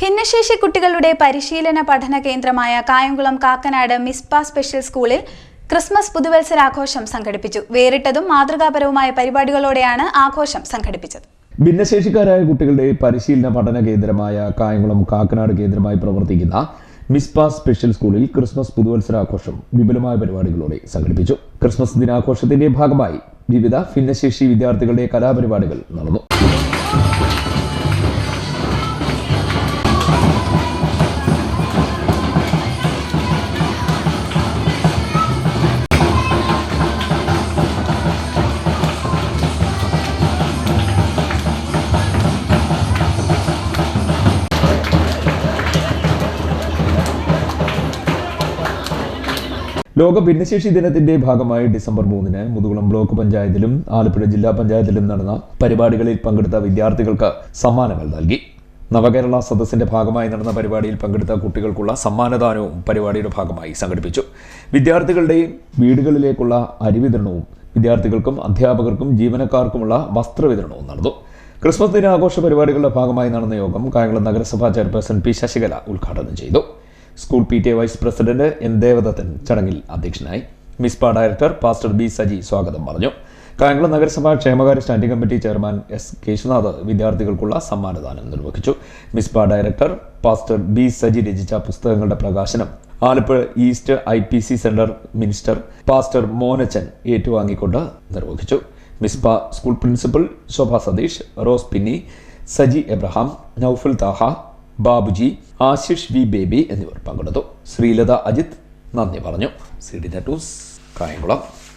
ഭിന്നശേഷി കുട്ടികളുടെ പരിശീലന പഠന കേന്ദ്രമായ കായംകുളം കാക്കനാട് മിസ്പ സ്പെഷ്യൽ സ്കൂളിൽ ക്രിസ്മസ് പുതുവത്സരാഘോഷം സംഘടിപ്പിച്ചു. വേറിട്ടതും മാതൃകാപരവുമായ പരിപാടികളോടെയാണ് ആഘോഷം സംഘടിപ്പിച്ചത്. ഭിന്നശേഷിക്കാരായ കുട്ടികളുടെ പരിശീലന പഠന കേന്ദ്രമായ കായംകുളം കാക്കനാട് കേന്ദ്രമായി പ്രവർത്തിക്കുന്ന മിസ്പ സ്പെഷ്യൽ സ്കൂളിൽ ക്രിസ്മസ് പുതുവത്സരാഘോഷം വിപുലമായ പരിപാടികളോടെ സംഘടിപ്പിച്ചു. ക്രിസ്മസ് ദിനാഘോഷത്തിന്റെ ഭാഗമായി വിവിധ ഭിന്നശേഷി വിദ്യാർത്ഥികളുടെ കലാപരിപാടികൾ നടന്നു. ലോക ഭിന്നശേഷി ദിനത്തിന്റെ ഭാഗമായി ഡിസംബർ മൂന്നിന് മുതുകുളം ബ്ലോക്ക് പഞ്ചായത്തിലും ആലപ്പുഴ ജില്ലാ പഞ്ചായത്തിലും നടന്ന പരിപാടികളിൽ പങ്കെടുത്ത വിദ്യാർത്ഥികൾക്ക് സമ്മാനങ്ങൾ നൽകി. നവകേരള സദസ്സിന്റെ ഭാഗമായി നടന്ന പരിപാടിയിൽ പങ്കെടുത്ത കുട്ടികൾക്കുള്ള സമ്മാനദാനവും പരിപാടിയുടെ ഭാഗമായി സംഘടിപ്പിച്ചു. വിദ്യാർത്ഥികളുടെയും വീടുകളിലേക്കുള്ള അരിവിതരണവും വിദ്യാർത്ഥികൾക്കും അധ്യാപകർക്കും ജീവനക്കാർക്കുമുള്ള വസ്ത്രവിതരണവും നടന്നു. ക്രിസ്മസ് ദിനാഘോഷ പരിപാടികളുടെ ഭാഗമായി നടന്ന യോഗം കായംകുളം നഗരസഭാ ചെയർപേഴ്സൺ പി ശശികല ഉദ്ഘാടനം ചെയ്തു. School P T A vice president N Devadathan ചടങ്ങിൽ അധ്യക്ഷനായി. Mizpah director pastor B Saji സ്വാഗതം പറഞ്ഞു. കായംകുളം നഗരസഭാ ക്ഷേമകാര്യ standing committee chairman S Keshunath വിദ്യാർത്ഥികൾക്കുള്ള സമ്മാനദാനം നിർവഹിച്ചു. Mizpah director pastor B Saji രചിച്ച പുസ്തകങ്ങളുടെ പ്രകാശനം. Alappuzha east I P C centre minister pastor Monachan ഏറ്റുവാങ്ങിക്കൊണ്ട് നിർവഹിച്ചു. Mizpah school principal Shobha Satheesh Rose Pinni Saji Abraham Naufal Thaha Babuji Ashish V Baby എന്നിവർ പങ്കെടുത്തു. ശ്രീലത അജിത് നന്ദി പറഞ്ഞു. സി ഡി നെറ്റൂസ് കായംകുളം.